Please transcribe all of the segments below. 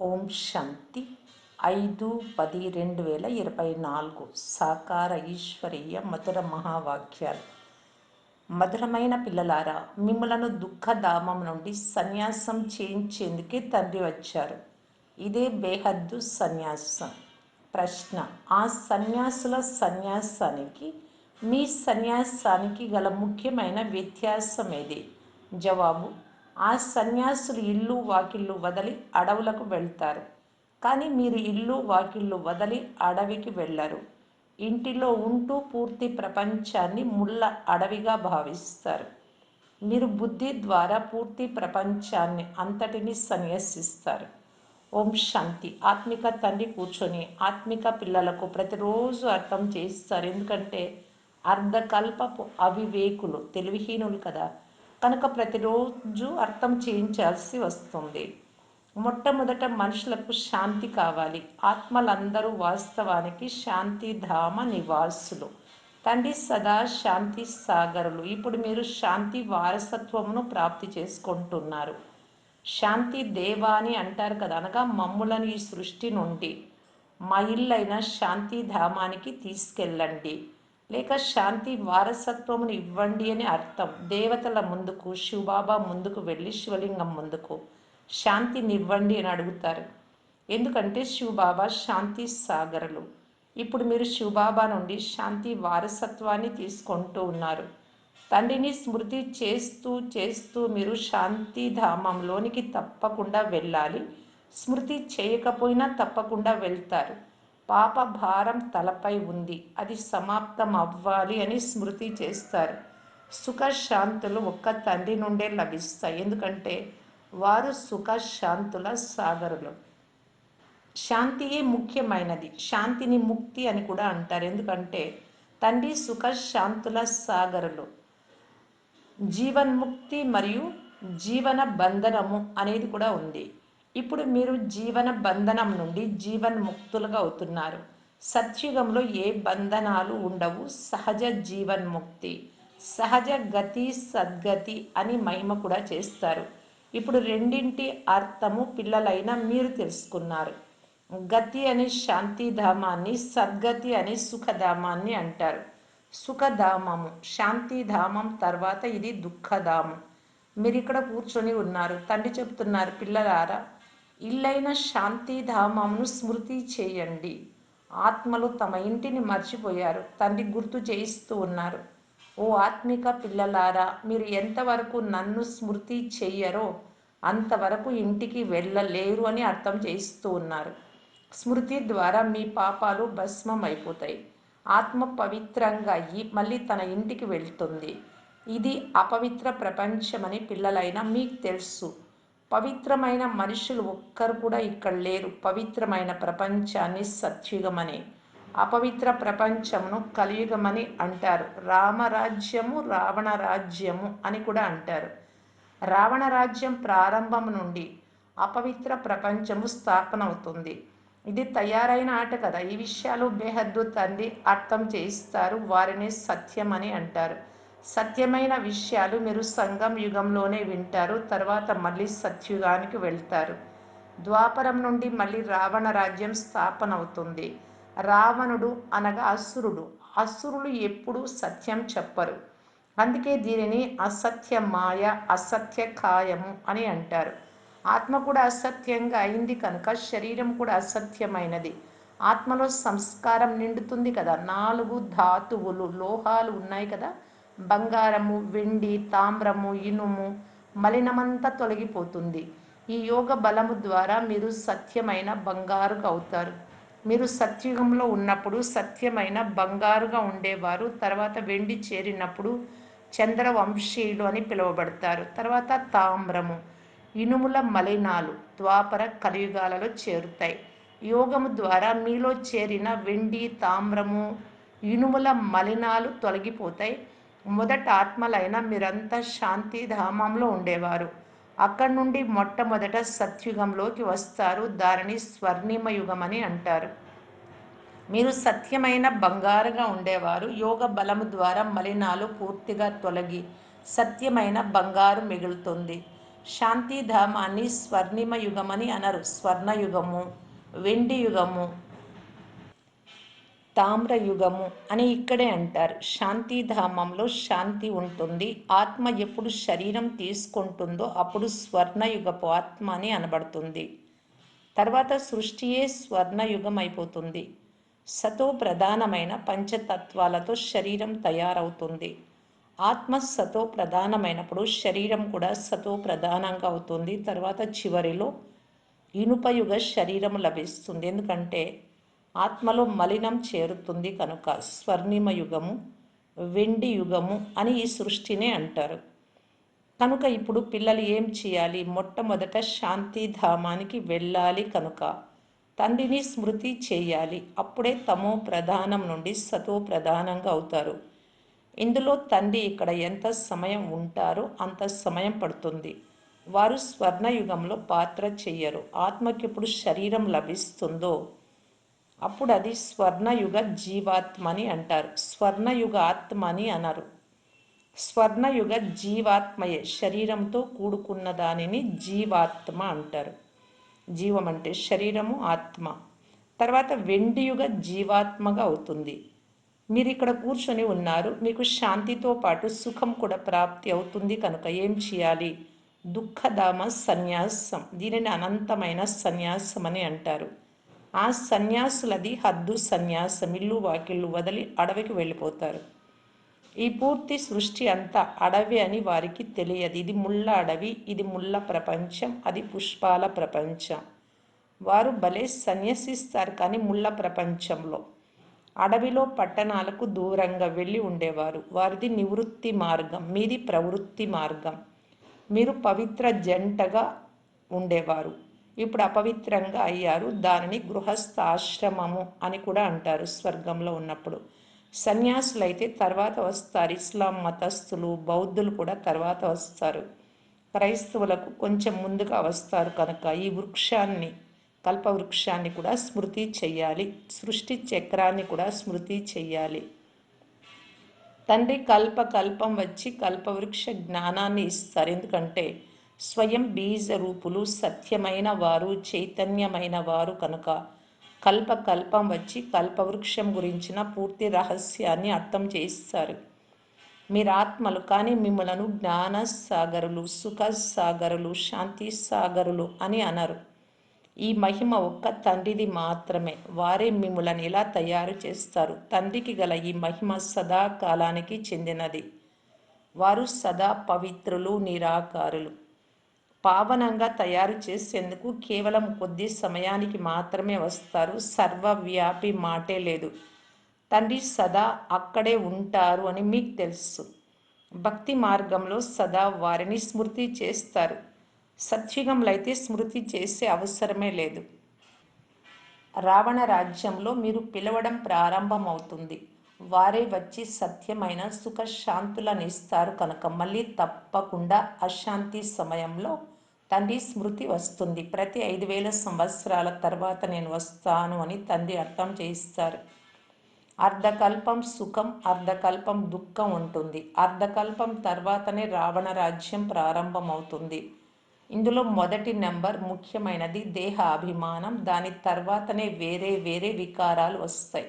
ఓం శాంతి. ఐదు పది రెండు వేల ఇరవై నాలుగు సాకార ఈశ్వరీయ మధుర మహావాక్యాలు. మధురమైన పిల్లలారా మిమ్మలను దుఃఖధామం నుండి సన్యాసం చేయించేందుకే తండ్రి వచ్చారు. ఇదే బేహద్దు సన్యాసం. ప్రశ్న ఆ సన్యాసుల సన్యాసానికి మీ సన్యాసానికి గల ముఖ్యమైన వ్యత్యాసం ఏది జవాబు ఆ సన్యాసులు ఇల్లు వాకిళ్ళు వదలి అడవులకు వెళ్తారు. కానీ మీరు ఇల్లు వాకిళ్ళు వదలి అడవికి వెళ్ళరు. ఇంటిలో ఉంటూ పూర్తి ప్రపంచాన్ని ముళ్ళ అడవిగా భావిస్తారు. మీరు బుద్ధి ద్వారా పూర్తి ప్రపంచాన్ని అంతటిని సన్యసిస్తారు. ఓం శాంతి. ఆత్మిక తండ్రి కూర్చొని ఆత్మిక పిల్లలకు ప్రతిరోజు అర్థం చేస్తారు ఎందుకంటే అర్ధకల్పపు అవివేకులు తెలివిహీనులు కదా. కనుక ప్రతిరోజు అర్థం చేయించాల్సి వస్తుంది. మొట్టమొదట మనుషులకు శాంతి కావాలి. ఆత్మలందరూ వాస్తవానికి శాంతిధామ నివాసులు. తండ్రి సదా శాంతి సాగరులు. ఇప్పుడు మీరు శాంతి వారసత్వమును ప్రాప్తి చేసుకుంటున్నారు. శాంతి దేవా అని అంటారు కదా అనగా మమ్ములను ఈ సృష్టి నుండి మా ఇల్లైన శాంతిధామానికి తీసుకెళ్ళండి. లేక శాంతి వారసత్వమును ఇవ్వండి అని అర్థం. దేవతల ముందుకు శివబాబా ముందుకు వెళ్ళి శివలింగం ముందుకు శాంతినివ్వండి అని అడుగుతారు. ఎందుకంటే శివబాబా శాంతి సాగరులు. ఇప్పుడు మీరు శివబాబా నుండి శాంతి వారసత్వాన్ని తీసుకుంటూ ఉన్నారు. తండ్రిని స్మృతి చేస్తూ చేస్తూ మీరు శాంతి ధామంలోనికి తప్పకుండా వెళ్ళాలి. స్మృతి చేయకపోయినా తప్పకుండా వెళ్తారు. పాప భారం తలపై ఉంది. అది సమాప్తం అవ్వాలి అని స్మృతి చేస్తారు. సుఖ శాంతులు ఒక్క తండ్రి నుండే లభిస్తాయి. ఎందుకంటే వారు సుఖ శాంతుల సాగరులు. శాంతియే ముఖ్యమైనది. శాంతిని ముక్తి అని కూడా అంటారు. ఎందుకంటే తండ్రి సుఖ శాంతుల సాగరులు. జీవన్ముక్తి మరియు జీవన బంధనము అనేది కూడా ఉంది. ఇప్పుడు మీరు జీవన బంధనం నుండి జీవన్ముక్తులుగా అవుతున్నారు. సత్యుగంలో ఏ బంధనాలు ఉండవు. సహజ జీవన్ముక్తి సహజ గతి సద్గతి అని మహిమ కూడా చేస్తారు. ఇప్పుడు రెండింటి అర్థము పిల్లలైన మీరు తెలుసుకున్నారు. గతి అని శాంతిధామాన్ని సద్గతి అని సుఖధామాన్ని అంటారు. సుఖధామము శాంతిధామం తర్వాత ఇది దుఃఖధామం. మీరు ఇక్కడ కూర్చొని ఉన్నారు. తండ్రి చెప్తున్నారు పిల్లలారా ఇల్లైన శాంతిధామంను స్మృతి చేయండి. ఆత్మలు తమ ఇంటిని మర్చిపోయారు. తండ్రి గుర్తు చేయిస్తూ ఉన్నారు. ఓ ఆత్మిక పిల్లలారా మీరు ఎంతవరకు నన్ను స్మృతి చెయ్యరో అంతవరకు ఇంటికి వెళ్ళలేరు అని అర్థం చేయిస్తూ ఉన్నారు. స్మృతి ద్వారా మీ పాపాలు భస్మం అయిపోతాయి ఆత్మ పవిత్రంగా అయ్యి మళ్ళీ తన ఇంటికి వెళ్తుంది. ఇది అపవిత్ర ప్రపంచమని పిల్లలైనా మీకు తెలుసు. పవిత్రమైన మనుషులు ఒక్కరు కూడా ఇక్కడ లేరు. పవిత్రమైన ప్రపంచాన్ని సత్యుగమని అపవిత్ర ప్రపంచమును కలియుగమని అంటారు. రామరాజ్యము రావణ రాజ్యము అని కూడా అంటారు. రావణ రాజ్యం ప్రారంభం నుండి అపవిత్ర ప్రపంచము స్థాపన అవుతుంది ఇది తయారైన ఆట కదా. ఈ విషయాలు బేహద్దు తండ్రి అర్థం చేయిస్తారు. వారిని సత్యం అని అంటారు. సత్యమైన విషయాలు మీరు సంగం యుగంలోనే వింటారు తర్వాత మళ్ళీ సత్యుగానికి వెళ్తారు. ద్వాపరం నుండి మళ్ళీ రావణ రాజ్యం స్థాపన అవుతుంది రావణుడు అనగా అసురుడు. అసురులు ఎప్పుడూ సత్యం చెప్పరు. అందుకే దీనిని అసత్య మాయ అసత్య కాయము అని అంటారు. ఆత్మ కూడా అసత్యంగా అయింది కనుక శరీరం కూడా అసత్యమైనది. ఆత్మలో సంస్కారం నిండుతుంది కదా. నాలుగు ధాతువులు లోహాలు ఉన్నాయి కదా. బంగారము వెండి తామ్రము ఇనుము మలినమంతా తొలగిపోతుంది. ఈ యోగ బలము ద్వారా మీరు సత్యమైన బంగారుగా అవుతారు. మీరు సత్యుగంలో ఉన్నప్పుడు సత్యమైన బంగారుగా ఉండేవారు. తర్వాత వెండి చేరినప్పుడు చంద్రవంశీయులు అని పిలువబడతారు. తర్వాత తామ్రము ఇనుముల మలినాలు ద్వాపర కలియుగాలలో చేరుతాయి. యోగము ద్వారా మీలో చేరిన వెండి తామ్రము ఇనుముల మలినాలు తొలగిపోతాయి. మొదట ఆత్మలైన మీరంతా శాంతిధామంలో ఉండేవారు. అక్కడి నుండి మొట్టమొదట సత్యుగంలోకి వస్తారు. దానిని స్వర్ణిమ యుగం అని అంటారు. మీరు సత్యమైన బంగారుగా ఉండేవారు. యోగ బలము ద్వారా మలినాలు పూర్తిగా తొలగి సత్యమైన బంగారు మిగులుతుంది. శాంతిధామాన్ని స్వర్ణిమ యుగమని అనరు. స్వర్ణయుగము వెండి యుగము తామ్రయుగము అని ఇక్కడే అంటారు. శాంతిధామంలో శాంతి ఉంటుంది. ఆత్మ ఎప్పుడు శరీరం తీసుకుంటుందో అప్పుడు స్వర్ణయుగపు ఆత్మ అని అనబడుతుంది. తర్వాత సృష్టియే స్వర్ణయుగం అయిపోతుంది సతో ప్రధానమైన పంచతత్వాలతో శరీరం తయారవుతుంది. ఆత్మ సతో ప్రధానమైనప్పుడు శరీరం కూడా సతో ప్రధానంగా అవుతుంది. తర్వాత చివరిలో ఇనుపయుగ శరీరం లభిస్తుంది. ఎందుకంటే ఆత్మలో మలినం చేరుతుంది కనుక స్వర్ణిమ యుగము వెండి యుగము అని ఈ సృష్టినే అంటారు. కనుక ఇప్పుడు పిల్లలు ఏం చేయాలి? మొట్టమొదట శాంతిధామానికి వెళ్ళాలి కనుక తండ్రిని స్మృతి చేయాలి. అప్పుడే తమో ప్రధానం నుండి సతో ప్రధానంగా అవుతారు. ఇందులో తండ్రి ఇక్కడ ఎంత సమయం ఉంటారో అంత సమయం పడుతుంది. వారు స్వర్ణయుగంలో పాత్ర చెయ్యరు ఆత్మకి ఇప్పుడు శరీరం లభిస్తుందో అప్పుడు అది స్వర్ణయుగ జీవాత్మ అని అంటారు. స్వర్ణయుగ ఆత్మ అని అనరు. స్వర్ణయుగ జీవాత్మయే. శరీరంతో కూడుకున్న దానిని జీవాత్మ అంటారు. జీవం అంటే శరీరము ఆత్మ. తర్వాత వెండియుగ జీవాత్మగా అవుతుంది. మీరు ఇక్కడ కూర్చొని ఉన్నారు. మీకు శాంతితో పాటు సుఖం కూడా ప్రాప్తి అవుతుంది కనుక ఏం చేయాలి? దుఃఖధామ సన్యాసం. దీనిని అనంతమైన సన్యాసం అని అంటారు. ఆ సన్యాసులది హద్దు సన్యాసం. ఇల్లు వాకిళ్ళు వదిలి అడవికి వెళ్ళిపోతారు. ఈ పూర్తి సృష్టి అంతా అడవి అని వారికి తెలియదు. ఇది ముళ్ళ అడవి ఇది ముళ్ళ ప్రపంచం అది పుష్పాల ప్రపంచం. వారు భలే సన్యసిస్తారు కానీ ముళ్ళ ప్రపంచంలో. అడవిలో పట్టణాలకు దూరంగా వెళ్ళి ఉండేవారు. వారిది నివృత్తి మార్గం మీది ప్రవృత్తి మార్గం. మీరు పవిత్ర జంటగా ఉండేవారు. ఇప్పుడు అపవిత్రంగా అయ్యారు. దానిని గృహస్థాశ్రమము అని కూడా అంటారు స్వర్గంలో ఉన్నప్పుడు. సన్యాసులు అయితే తర్వాత వస్తారు. ఇస్లాం మతస్థులు బౌద్ధులు కూడా తర్వాత వస్తారు. క్రైస్తవులకు కొంచెం ముందుగా వస్తారు కనుక ఈ వృక్షాన్ని కల్పవృక్షాన్ని కూడా స్మృతి చెయ్యాలి. సృష్టి చక్రాన్ని కూడా స్మృతి చెయ్యాలి. తండ్రి కల్ప కల్పం వచ్చి కల్పవృక్ష జ్ఞానాన్ని ఇస్తారు. ఎందుకంటే స్వయం బీజ రూపులు సత్యమైన వారు చైతన్యమైన వారు కనుక. కల్ప కల్పం వచ్చి కల్పవృక్షం గురించిన పూర్తి రహస్యాన్ని అర్థం చేస్తారు మీరు ఆత్మలు కానీ మిమ్మలను జ్ఞాన సాగరులు సుఖ సాగరులు శాంతి సాగరులు అని అనరు. ఈ మహిమ ఒక్క తండ్రిది మాత్రమే. వారే మిమ్మలను ఇలా తయారు చేస్తారు? తండ్రికి గల ఈ మహిమ సదా కాలానికి చెందినది. వారు సదా పవిత్రులు నిరాకారులు. పావనంగా తయారు చేసేందుకు కేవలం కొద్ది సమయానికి మాత్రమే వస్తారు. సర్వవ్యాపి మాటే లేదు. తండ్రి సదా అక్కడే ఉంటారు అని మీకు తెలుసు. భక్తి మార్గంలో సదా వారిని స్మృతి చేస్తారు. సత్యుగంలో అయితే స్మృతి చేసే అవసరమే లేదు. రావణ రాజ్యంలో మీరు పిలవడం ప్రారంభమవుతుంది. వారే వచ్చి సత్యమైన సుఖ ఇస్తారు కనుక మళ్ళీ తప్పకుండా అశాంతి సమయంలో తండ్రి స్మృతి వస్తుంది. ప్రతి ఐదు వేల సంవత్సరాల తర్వాత నేను వస్తాను అని తండ్రి అర్థం చేయిస్తారు. అర్ధకల్పం సుఖం అర్ధకల్పం దుఃఖం ఉంటుంది. అర్ధకల్పం తర్వాతనే రావణ రాజ్యం ప్రారంభమవుతుంది. ఇందులో మొదటి నెంబర్ ముఖ్యమైనది దేహ అభిమానం దాని తర్వాతనే వేరే వేరే వికారాలు వస్తాయి.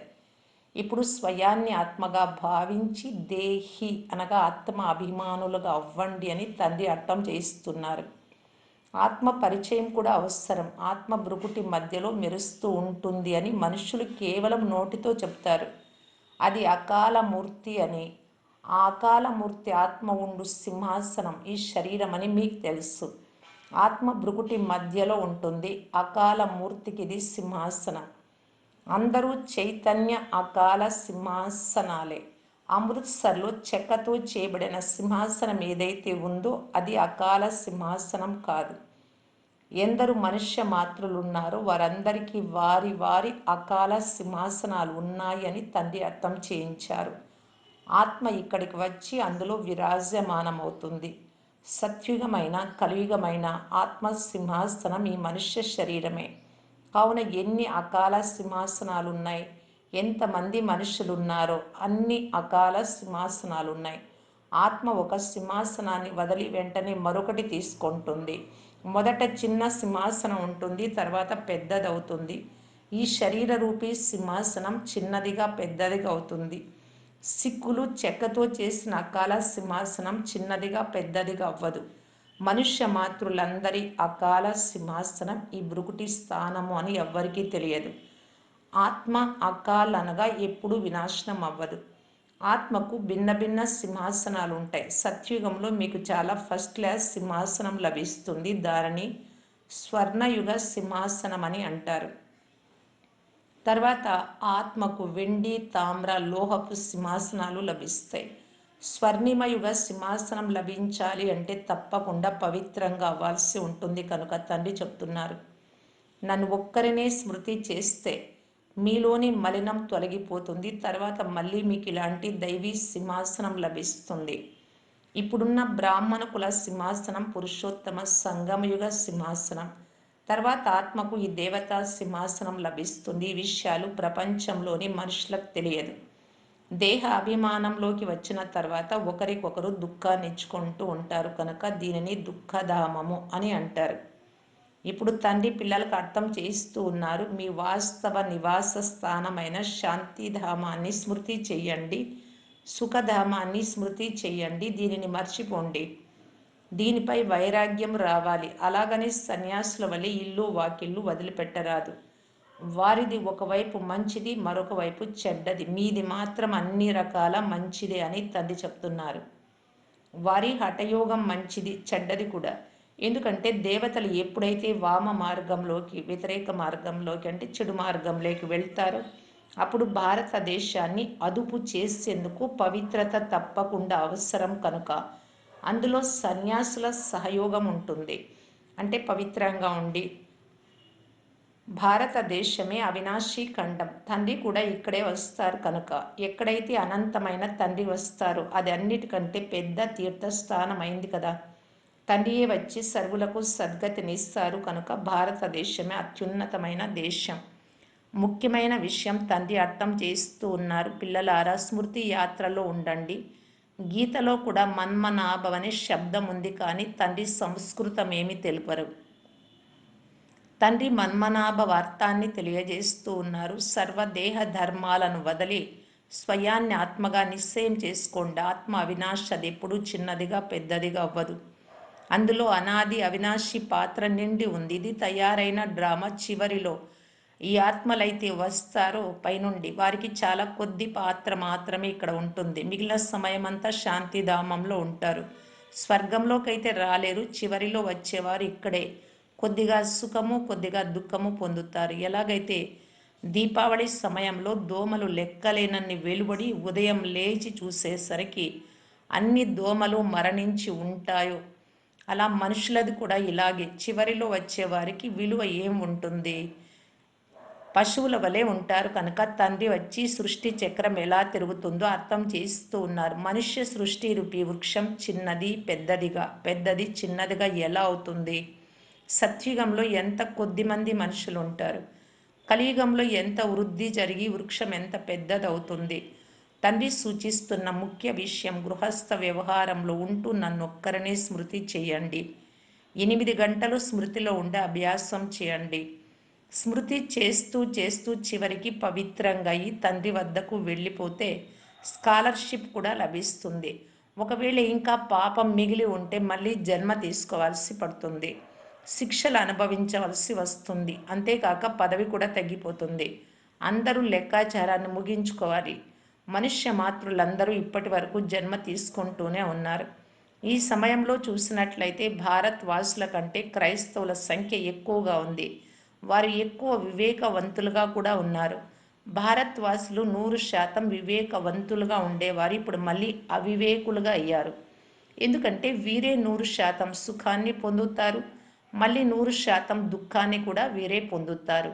ఇప్పుడు స్వయాన్ని ఆత్మగా భావించి దేహి అనగా ఆత్మ అభిమానులుగా అవ్వండి అని తండ్రి అర్థం చేయిస్తున్నారు. ఆత్మ పరిచయం కూడా అవసరం. ఆత్మ బ్రుకుటి మధ్యలో మెరుస్తూ ఉంటుంది అని మనుషులు కేవలం నోటితో చెప్తారు. అది అకాల మూర్తి అని. ఆ అకాల మూర్తి ఆత్మ ఉండు సింహాసనం ఈ శరీరం అని మీకు తెలుసు. ఆత్మ బ్రుకుటి మధ్యలో ఉంటుంది. అకాల మూర్తికి ఇది సింహాసనం. అందరూ చైతన్య అకాల సింహాసనాలే. అమృత్సర్లో చెక్కతో చేయబడిన సింహాసనం ఏదైతే ఉందో అది అకాల సింహాసనం కాదు. ఎందరు మనుష్య మాతృలున్నారో వారందరికీ వారి వారి అకాల సింహాసనాలు ఉన్నాయని తండ్రి అర్థం చేయించారు. ఆత్మ ఇక్కడికి వచ్చి అందులో విరాజమానమవుతుంది. సత్యుగమైన కలియుగమైన ఆత్మ సింహాసనం ఈ మనుష్య శరీరమే. కావున ఎన్ని అకాల సింహాసనాలు ఉన్నాయి ఎంతమంది మనుషులు ఉన్నారో అన్ని అకాల సింహాసనాలు ఉన్నాయి ఆత్మ ఒక సింహాసనాన్ని వదిలి వెంటనే మరొకటి తీసుకుంటుంది. మొదట చిన్న సింహాసనం ఉంటుంది తర్వాత పెద్దదవుతుంది. ఈ శరీర రూపీ సింహాసనం చిన్నదిగా పెద్దదిగా అవుతుంది సిక్కులు చెక్కతో చేసిన అకాల సింహాసనం చిన్నదిగా పెద్దదిగా అవ్వదు మనుష్య మాతృలందరి అకాల సింహాసనం ఈ బ్రుకుటి స్థానము అని ఎవ్వరికీ తెలియదు. ఆత్మ అకాలనగా ఎప్పుడు వినాశనం అవ్వదు ఆత్మకు భిన్న భిన్న సింహాసనాలు ఉంటాయి సత్యుగంలో మీకు చాలా ఫస్ట్ క్లాస్ సింహాసనం లభిస్తుంది. దానిని స్వర్ణయుగ సింహాసనం అని అంటారు. తర్వాత ఆత్మకు వెండి తామ్ర లోహపు సింహాసనాలు లభిస్తాయి. స్వర్ణిమయుగ సింహాసనం లభించాలి అంటే తప్పకుండా పవిత్రంగా అవ్వాల్సి ఉంటుంది కనుక తండ్రి చెప్తున్నారు. నన్ను ఒక్కరినే స్మృతి చేస్తే మీలోని మలినం తొలగిపోతుంది. తర్వాత మళ్ళీ మీకు ఇలాంటి దైవీ సింహాసనం లభిస్తుంది. ఇప్పుడున్న బ్రాహ్మణ కుల సింహాసనం పురుషోత్తమ సంగమయుగ సింహాసనం. తర్వాత ఆత్మకు ఈ దేవతా సింహాసనం లభిస్తుంది. ఈ విషయాలు ప్రపంచంలోని మనుషులకు తెలియదు. దేహ అభిమానంలోకి వచ్చిన తర్వాత ఒకరికొకరు దుఃఖాన్ని ఇచ్చుకుంటూ ఉంటారు. కనుక దీనిని దుఃఖధామము అని అంటారు. ఇప్పుడు తండ్రి పిల్లలకు అర్థం చేస్తూ ఉన్నారు మీ వాస్తవ నివాస స్థానమైన శాంతిధామాన్ని స్మృతి చేయండి సుఖధామాన్ని స్మృతి చేయండి దీనిని మర్చిపోండి. దీనిపై వైరాగ్యం రావాలి. అలాగని సన్యాసుల వలె ఇల్లు వాకిళ్ళు వదిలిపెట్టరాదు. వారిది ఒకవైపు మంచిది మరొక వైపు చెడ్డది. మీది మాత్రం అన్ని రకాల మంచిదే అని తండ్రి చెప్తున్నారు. వారి హఠయోగం మంచిది చెడ్డది కూడా. ఎందుకంటే దేవతలు ఎప్పుడైతే వామ మార్గంలోకి వ్యతిరేక మార్గంలోకి అంటే చెడు మార్గంలోకి వెళ్తారో అప్పుడు భారతదేశాన్ని అదుపు చేసేందుకు పవిత్రత తప్పకుండా అవసరం కనుక. అందులో సన్యాసుల సహయోగం ఉంటుంది. అంటే పవిత్రంగా ఉండి భారతదేశమే అవినాశీ ఖండం. తండ్రి కూడా ఇక్కడే వస్తారు కనుక. ఎక్కడైతే అనంతమైన తండ్రి వస్తారో అది అన్నిటికంటే పెద్ద తీర్థస్థానం అయింది కదా. తండ్రియే వచ్చి సర్వులకు సద్గతినిస్తారు కనుక భారతదేశమే అత్యున్నతమైన దేశం. ముఖ్యమైన విషయం తండ్రి అర్థం చేస్తూ ఉన్నారు. పిల్లలారా స్మృతి యాత్రలో ఉండండి. గీతలో కూడా మన్మనాభం అనే శబ్దం ఉంది కానీ తండ్రి సంస్కృతం ఏమి తెలుపరు. తండ్రి మన్మనాభ అర్థాన్ని తెలియజేస్తూ ఉన్నారు. సర్వదేహ ధర్మాలను వదిలి స్వయాన్ని ఆత్మగా నిశ్చయం చేసుకోండి. ఆత్మ అవినాశ అది ఎప్పుడూ చిన్నదిగా పెద్దదిగా అవ్వదు. అందులో అనాది అవినాశి పాత్ర నిండి ఉంది. ఇది తయారైన డ్రామా చివరిలో. ఈ ఆత్మలైతే వస్తారో పైనుండి. వారికి చాలా కొద్ది పాత్ర మాత్రమే ఇక్కడ ఉంటుంది. మిగిలిన సమయం అంతా శాంతిధామంలో ఉంటారు. స్వర్గంలోకైతే రాలేరు. చివరిలో వచ్చేవారు ఇక్కడే. కొద్దిగా సుఖము కొద్దిగా దుఃఖము పొందుతారు. ఎలాగైతే దీపావళి సమయంలో దోమలు లెక్కలేనన్ని వెలువడి ఉదయం లేచి చూసేసరికి అన్ని దోమలు మరణించి ఉంటాయో అలా మనుషులది కూడా ఇలాగే చివరిలో వచ్చేవారికి విలువ ఏం ఉంటుంది? పశువుల వలె ఉంటారు కనుక తండ్రి వచ్చి సృష్టి చక్రం ఎలా తిరుగుతుందో అర్థం చేస్తూ ఉన్నారు. మనుష్య సృష్టి రూపీ వృక్షం చిన్నది పెద్దదిగా పెద్దది చిన్నదిగా ఎలా అవుతుంది? సత్యుగంలో ఎంత కొద్ది మంది మనుషులు ఉంటారు? కలియుగంలో ఎంత వృద్ధి జరిగి వృక్షం ఎంత పెద్దదవుతుంది? తండ్రి సూచిస్తున్న ముఖ్య విషయం గృహస్థ వ్యవహారంలో ఉంటూ నన్ను ఒక్కరనే స్మృతి చేయండి. ఎనిమిది గంటలు స్మృతిలో ఉండే అభ్యాసం చేయండి. స్మృతి చేస్తూ చేస్తూ చివరికి పవిత్రంగా ఈ తండ్రి వద్దకు వెళ్ళిపోతే స్కాలర్షిప్ కూడా లభిస్తుంది. ఒకవేళ ఇంకా పాపం మిగిలి ఉంటే మళ్ళీ జన్మ తీసుకోవాల్సి పడుతుంది. శిక్షలు అనుభవించవలసి వస్తుంది. అంతేకాక పదవి కూడా తగ్గిపోతుంది. అందరూ లెక్కాచారాన్ని ముగించుకోవాలి. మనుష్య మాతృలందరూ ఇప్పటి వరకు జన్మ తీసుకుంటూనే ఉన్నారు. ఈ సమయంలో చూసినట్లయితే భారత్ వాసుల కంటే క్రైస్తవుల సంఖ్య ఎక్కువగా ఉంది. వారు ఎక్కువ వివేకవంతులుగా కూడా ఉన్నారు. భారత్ వాసులు నూరు శాతం వివేకవంతులుగా ఉండేవారు. ఇప్పుడు మళ్ళీ అవివేకులుగా అయ్యారు. ఎందుకంటే వీరే నూరు శాతం సుఖాన్ని పొందుతారు. మళ్ళీ నూరు శాతం దుఃఖాన్ని కూడా వీరే పొందుతారు.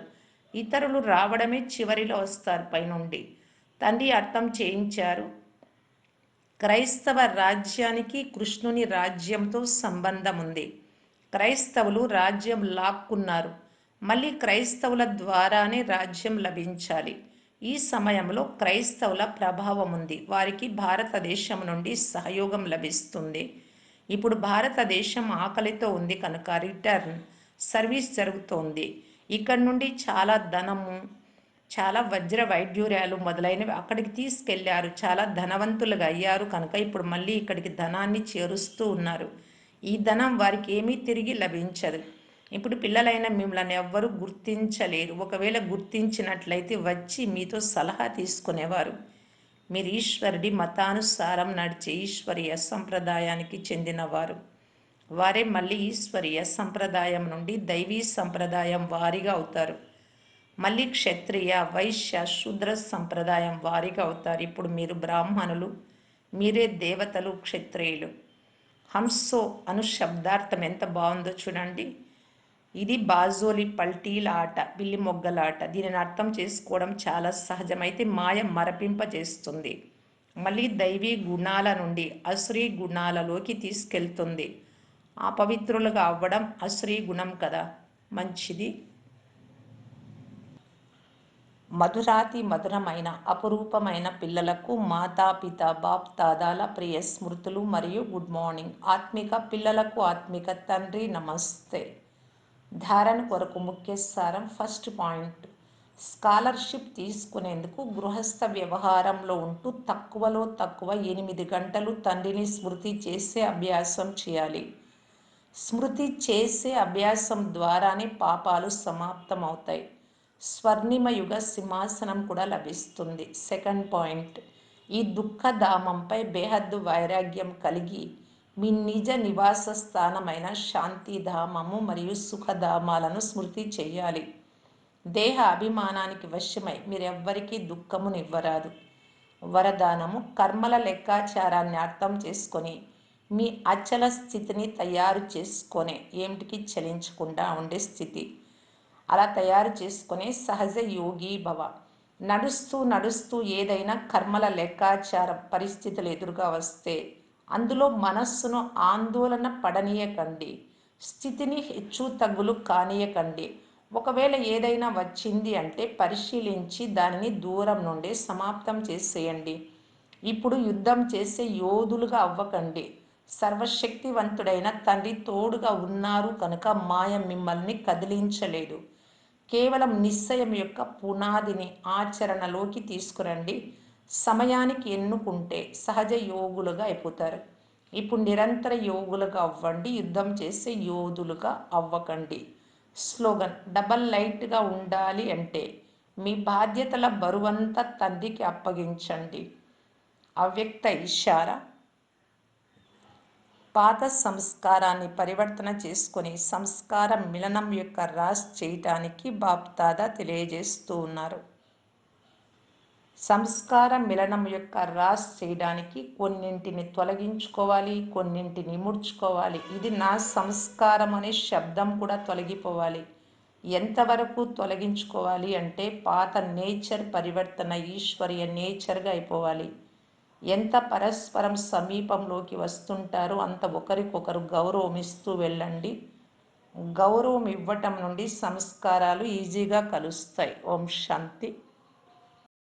ఇతరులు రావడమే చివరిలో వస్తారు పైనుండి. తండ్రి అర్థం చేయించారు. క్రైస్తవ రాజ్యానికి కృష్ణుని రాజ్యంతో సంబంధం ఉంది క్రైస్తవులు రాజ్యం లాక్కున్నారు. మళ్ళీ క్రైస్తవుల ద్వారానే రాజ్యం లభించాలి. ఈ సమయంలో క్రైస్తవుల ప్రభావం ఉంది వారికి భారతదేశం నుండి సహయోగం లభిస్తుంది. ఇప్పుడు భారతదేశం ఆకలితో ఉంది కనుక రిటర్న్ సర్వీస్ జరుగుతోంది. ఇక్కడ నుండి చాలా ధనము చాలా వజ్ర వైడ్యూర్యాలు మొదలైనవి అక్కడికి తీసుకెళ్ళారు. చాలా ధనవంతులుగా అయ్యారు కనుక ఇప్పుడు మళ్ళీ ఇక్కడికి ధనాన్ని చేరుస్తూ ఉన్నారు. ఈ ధనం వారికి ఏమీ తిరిగి లభించదు. ఇప్పుడు పిల్లలైన మిమ్మల్ని ఎవ్వరూ గుర్తించలేరు. ఒకవేళ గుర్తించినట్లయితే వచ్చి మీతో సలహా తీసుకునేవారు. మీరు ఈశ్వరుడి మతానుసారం నడిచే ఈశ్వరీయ సంప్రదాయానికి చెందినవారు. వారే మళ్ళీ ఈశ్వరీయ సంప్రదాయం నుండి దైవీ సంప్రదాయం వారిగా అవుతారు. మళ్ళీ క్షత్రియ వైశ్య శూద్ర సంప్రదాయం వారిగా అవుతారు. ఇప్పుడు మీరు బ్రాహ్మణులు మీరే దేవతలు క్షత్రియులు. హంసో అను శబ్దార్థం ఎంత బాగుందో చూడండి. ఇది బాజోలి పల్టీల ఆట పిల్లి మొగ్గల ఆట. దీనిని అర్థం చేసుకోవడం చాలా సహజమైతే మాయ మరపింపజేస్తుంది మళ్ళీ దైవీ గుణాల నుండి అశ్రీ గుణాలలోకి తీసుకెళ్తుంది. అపవిత్రులుగా అవ్వడం అశ్రీ గుణం కదా. మంచిది. మధురాతి మధురమైన అపురూపమైన పిల్లలకు మాతాపిత బాప్ తాదాల ప్రియ స్మృతులు మరియు గుడ్ మార్నింగ్. ఆత్మిక పిల్లలకు ఆత్మిక తండ్రి నమస్తే. ధారణ కొరకు ముఖ్య సారం ఫస్ట్ పాయింట్. స్కాలర్షిప్ తీసుకునేందుకు గృహస్థ వ్యవహారంలో ఉంటూ తక్కువలో తక్కువ ఎనిమిది గంటలు తండ్రిని స్మృతి చేసే అభ్యాసం చేయాలి. స్మృతి చేసే అభ్యాసం ద్వారానే పాపాలు సమాప్తమవుతాయి. స్వర్ణిమయుగ సింహాసనం కూడా లభిస్తుంది. Second point. ఈ దుఃఖధామంపై బేహద్దు వైరాగ్యం కలిగి మీ నిజ నివాస స్థానమైన శాంతిధామము మరియు సుఖధామాలను స్మృతి చేయాలి. దేహ అభిమానానికి వశమై మీరెవ్వరికీ దుఃఖమునివ్వరాదు. వరదానము కర్మల లెక్కాచారాన్ని అర్థం చేసుకొని మీ అచల స్థితిని తయారు చేసుకొని ఏమిటికి చలించకుండా ఉండే స్థితి. అలా తయారు చేసుకునే సహజ యోగి భవ. నడుస్తూ నడుస్తూ ఏదైనా కర్మల లెక్కాచార పరిస్థితులు ఎదురుగా వస్తే అందులో మనస్సును ఆందోళన పడనీయకండి. స్థితిని హెచ్చు తగ్గులు కానీయకండి. ఒకవేళ ఏదైనా వచ్చింది అంటే పరిశీలించి దానిని దూరం నుండి సమాప్తం చేసేయండి. ఇప్పుడు యుద్ధం చేసే యోధులుగా అవ్వకండి. సర్వశక్తివంతుడైన తండ్రి తోడుగా ఉన్నారు కనుక మాయ మిమ్మల్ని కదిలించలేదు. కేవలం నిశ్చయం యొక్క పునాదిని ఆచరణలోకి తీసుకురండి. సమయానికి ఎన్నుకుంటే సహజ యోగులుగా అయిపోతారు. ఇప్పుడు నిరంతర యోగులుగా అవ్వండి యుద్ధం చేసే యోధులుగా అవ్వకండి. స్లోగన్ డబల్ లైట్గా ఉండాలి అంటే మీ బాధ్యతల బరువంతా తండ్రికి అప్పగించండి. అవ్యక్త ఇషారా పాత సంస్కారాన్ని పరివర్తన చేసుకొని సంస్కార మిలనం యొక్క రాస్ చేయటానికి బాప్తాదా తెలియజేస్తూ ఉన్నారు. సంస్కార మిలనం యొక్క రాస్ చేయడానికి కొన్నింటిని తొలగించుకోవాలి కొన్నింటిని ఇముడ్చుకోవాలి ఇది నా సంస్కారం అనే శబ్దం కూడా తొలగిపోవాలి. ఎంతవరకు తొలగించుకోవాలి అంటే పాత నేచర్ పరివర్తన ఈశ్వర్య నేచర్గా అయిపోవాలి. ఎంత పరస్పరం సమీపంలోకి వస్తుంటారో అంత ఒకరికొకరు గౌరవం ఇస్తూ వెళ్ళండి. గౌరవం ఇవ్వటం నుండి సంస్కారాలు ఈజీగా కలుస్తాయి. ఓం శాంతి.